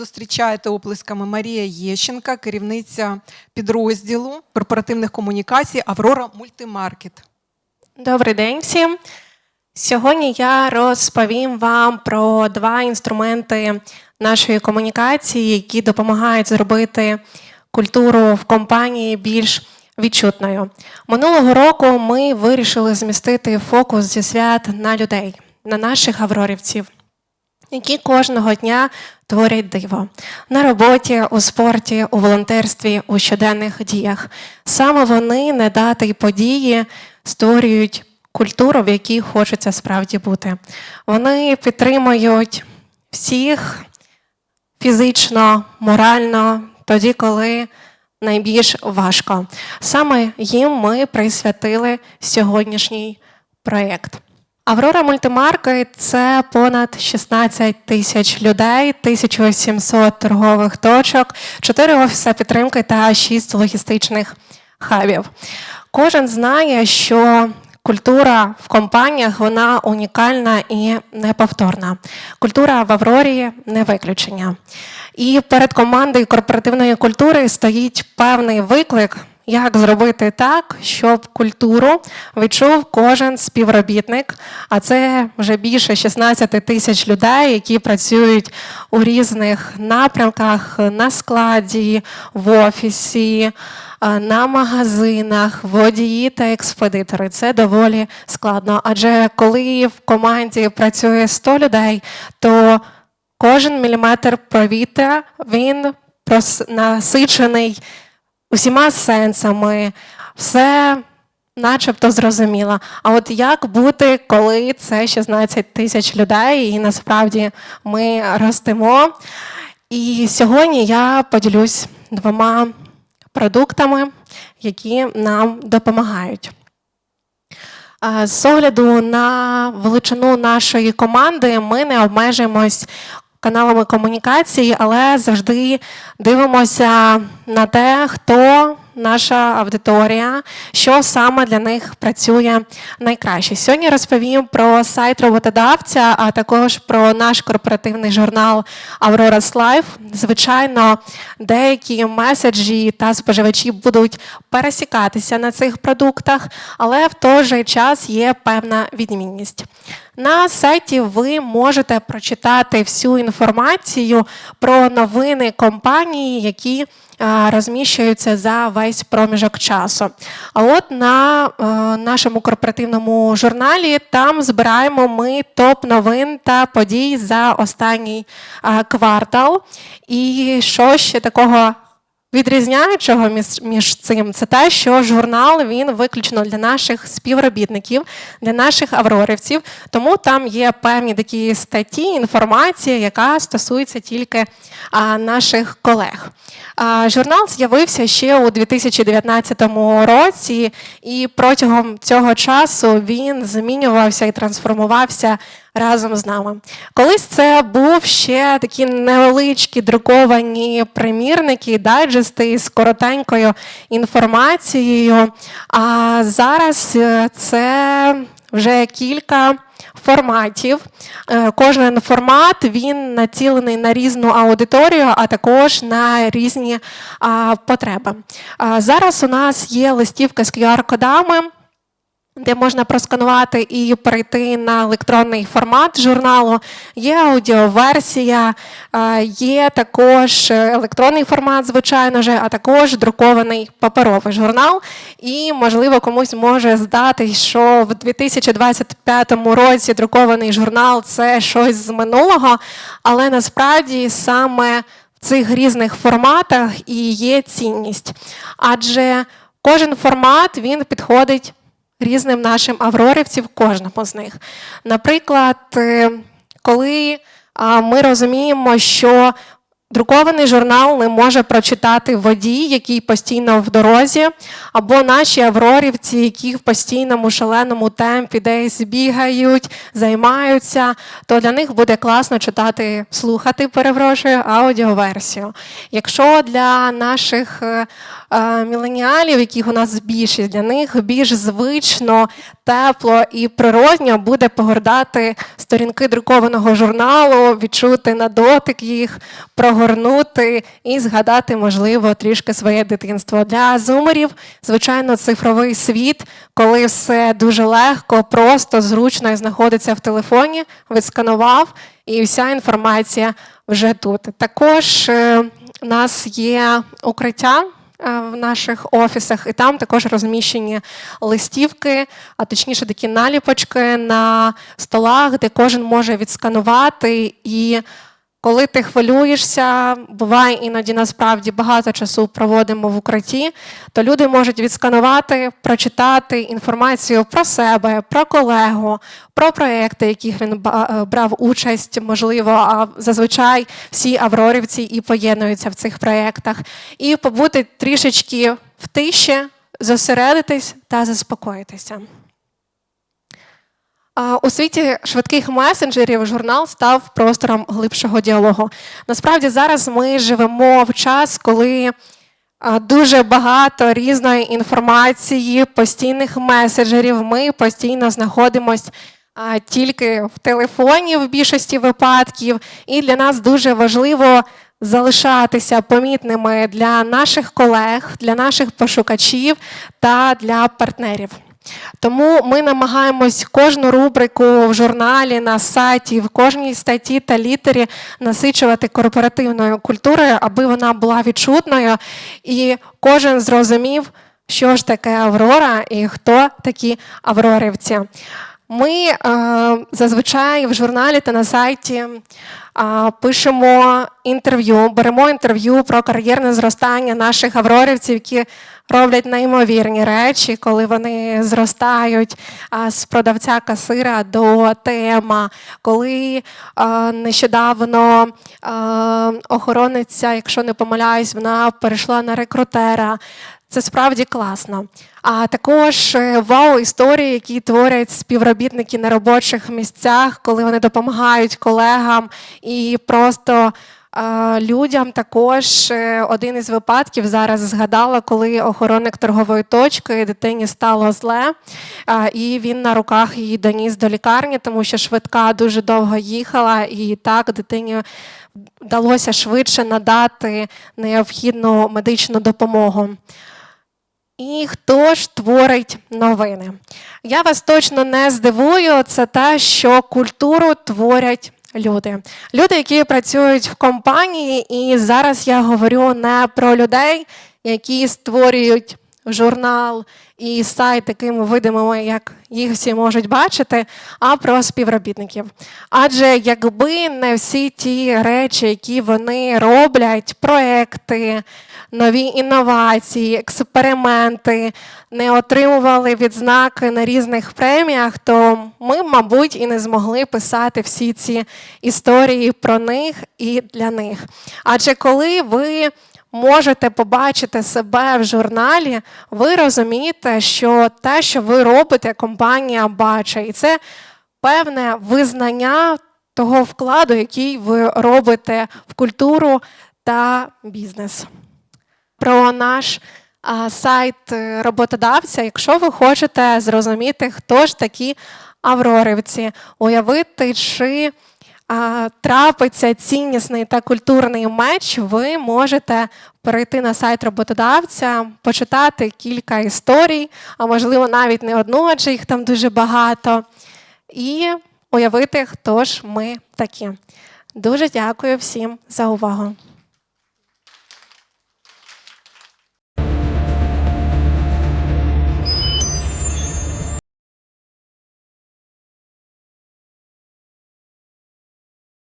Зустрічаєте оплесками Марія Єщенка, керівниця підрозділу корпоративних комунікацій Аврора Мультимаркет. Добрий день всім. Сьогодні я розповім вам про два інструменти нашої комунікації, які допомагають зробити культуру в компанії більш відчутною. Минулого року ми вирішили змістити фокус зі свят на людей, на наших аврорівців, які кожного дня творять диво на роботі, у спорті, у волонтерстві, у щоденних діях. Саме вони, не дати й події, створюють культуру, в якій хочеться справді бути. Вони підтримують всіх фізично, морально, тоді, коли найбільш важко. Саме їм ми присвятили сьогоднішній проєкт. Аврора Мультимаркет – це понад 16 тисяч людей, 1700 торгових точок, 4 офіси підтримки та 6 логістичних хабів. Кожен знає, що культура в компаніях вона унікальна і неповторна. Культура в Аврорі не виключення. І перед командою корпоративної культури стоїть певний виклик, як зробити так, щоб культуру відчув кожен співробітник, а це вже більше 16 тисяч людей, які працюють у різних напрямках на складі, в офісі, на магазинах, водії та експедитори. Це доволі складно. Адже коли в команді працює 100 людей, то кожен міліметр повітря він насичений усіма сенсами, все начебто зрозуміло. А от як бути, коли це 16 тисяч людей, і насправді ми ростемо? І сьогодні я поділюсь двома продуктами, які нам допомагають. З огляду на величину нашої команди ми не обмежуємось каналами комунікації, але завжди дивимося на те, хто наша аудиторія, що саме для них працює найкраще. Сьогодні розповім про сайт роботодавця, а також про наш корпоративний журнал Aurora's Life. Звичайно, деякі меседжі та споживачі будуть пересікатися на цих продуктах, але в той же час є певна відмінність. На сайті ви можете прочитати всю інформацію про новини компанії, які розміщуються за весь проміжок часу. А от на е, нашому корпоративному журналі там збираємо ми топ новин та подій за останній е, квартал. І що ще такого Відрізняючого між, між цим це те, що журнал він виключно для наших співробітників, для наших аврорівців, тому там є певні такі статті, інформація, яка стосується тільки а, наших колег. А, журнал з'явився ще у 2019 році, і протягом цього часу він змінювався і трансформувався разом з нами. Колись це був ще такі невеличкі друковані примірники, дайджести з коротенькою інформацією. А зараз е, це вже кілька. Форматів. Е, Кожен формат він націлений на різну аудиторію, а також на різні потреби. Зараз у нас є листівка з QR-кодами де можна просканувати і перейти на електронний формат журналу. Є аудіоверсія, е, є також електронний формат, звичайно ж, а також друкований паперовий журнал. І, можливо, комусь може здатись, що в 2025 році друкований журнал це щось з минулого, але насправді саме в цих різних форматах і є цінність. Адже кожен формат він підходить різним нашим аврорівців, кожному з них. Наприклад, е, коли ми розуміємо, що друкований журнал не може прочитати водій, який постійно в дорозі, або наші аврорівці, які в постійному шаленому темпі десь бігають, займаються, то для них буде класно читати, слухати, перепрошую, аудіоверсію. Якщо для наших е, е, міленіалів, яких у нас більшість, для них більш звично, тепло і природньо буде погортати сторінки друкованого журналу, відчути на дотик їх, прогортати огорнути і згадати, можливо, трішки своє дитинство. Для зумерів, звичайно, цифровий світ, коли все дуже легко, просто, зручно і знаходиться в телефоні, відсканував, і вся інформація вже тут. Також е, у нас є укриття е, в наших офісах, і там також розміщені листівки, а точніше такі наліпочки на столах, де кожен може відсканувати. І коли ти хвилюєшся, буває іноді насправді багато часу проводимо в укритті, то люди можуть відсканувати, прочитати інформацію про себе, про колегу, про проекти, в яких він е, брав участь, можливо, а зазвичай всі аврорівці і поєднуються в цих проєктах, і побути трішечки в тиші, зосередитись та заспокоїтися. У світі швидких месенджерів журнал став простором глибшого діалогу. Насправді зараз ми живемо в час, коли дуже багато різної інформації, постійних месенджерів. Ми постійно знаходимося тільки в телефоні в більшості випадків, і для нас дуже важливо залишатися помітними для наших колег, для наших пошукачів та для партнерів. Тому ми намагаємось кожну рубрику в журналі, на сайті, в кожній статті та літері насичувати корпоративною культурою, аби вона була відчутною, і кожен зрозумів, що ж таке Аврора і хто такі аврорівці. Ми е, зазвичай в журналі та на сайті е, пишемо інтерв'ю, беремо інтерв'ю про кар'єрне зростання наших аврорівців, які роблять неймовірні речі, коли вони зростають з продавця касира до тема, коли нещодавно охорониця, якщо не помиляюсь, вона перейшла на рекрутера. Це справді класно. А також е, вау-історії, які творять співробітники на робочих місцях, коли вони допомагають колегам і просто е, людям. Також е, один із випадків зараз згадала, коли охоронник торгової точки дитині стало зле, і він на руках її доніс до лікарні, тому що швидка дуже довго їхала, і так дитині вдалося швидше надати необхідну медичну допомогу. І хто ж творить новини? Я вас точно не здивую, це те, що культуру творять люди. Люди, які працюють в компанії, і зараз я говорю не про людей, які створюють журнал і сайт такими видимими, як їх всі можуть бачити, а про співробітників. Адже якби не всі ті речі, які вони роблять, проекти, нові інновації, експерименти, не отримували відзнаки на різних преміях, то ми, мабуть, і не змогли писати всі ці історії про них і для них. Адже коли ви можете побачити себе в журналі, ви розумієте, що те, що ви робите, компанія бачить, і це певне визнання того вкладу, який ви робите в культуру та бізнес. Про наш сайт роботодавця, якщо ви хочете зрозуміти, хто ж такі аврорівці, уявити, чи трапиться ціннісний та культурний меч, ви можете перейти на сайт роботодавця, почитати кілька історій, а можливо навіть не одну, адже їх там дуже багато, і уявити, хто ж ми такі. Дуже дякую всім за увагу.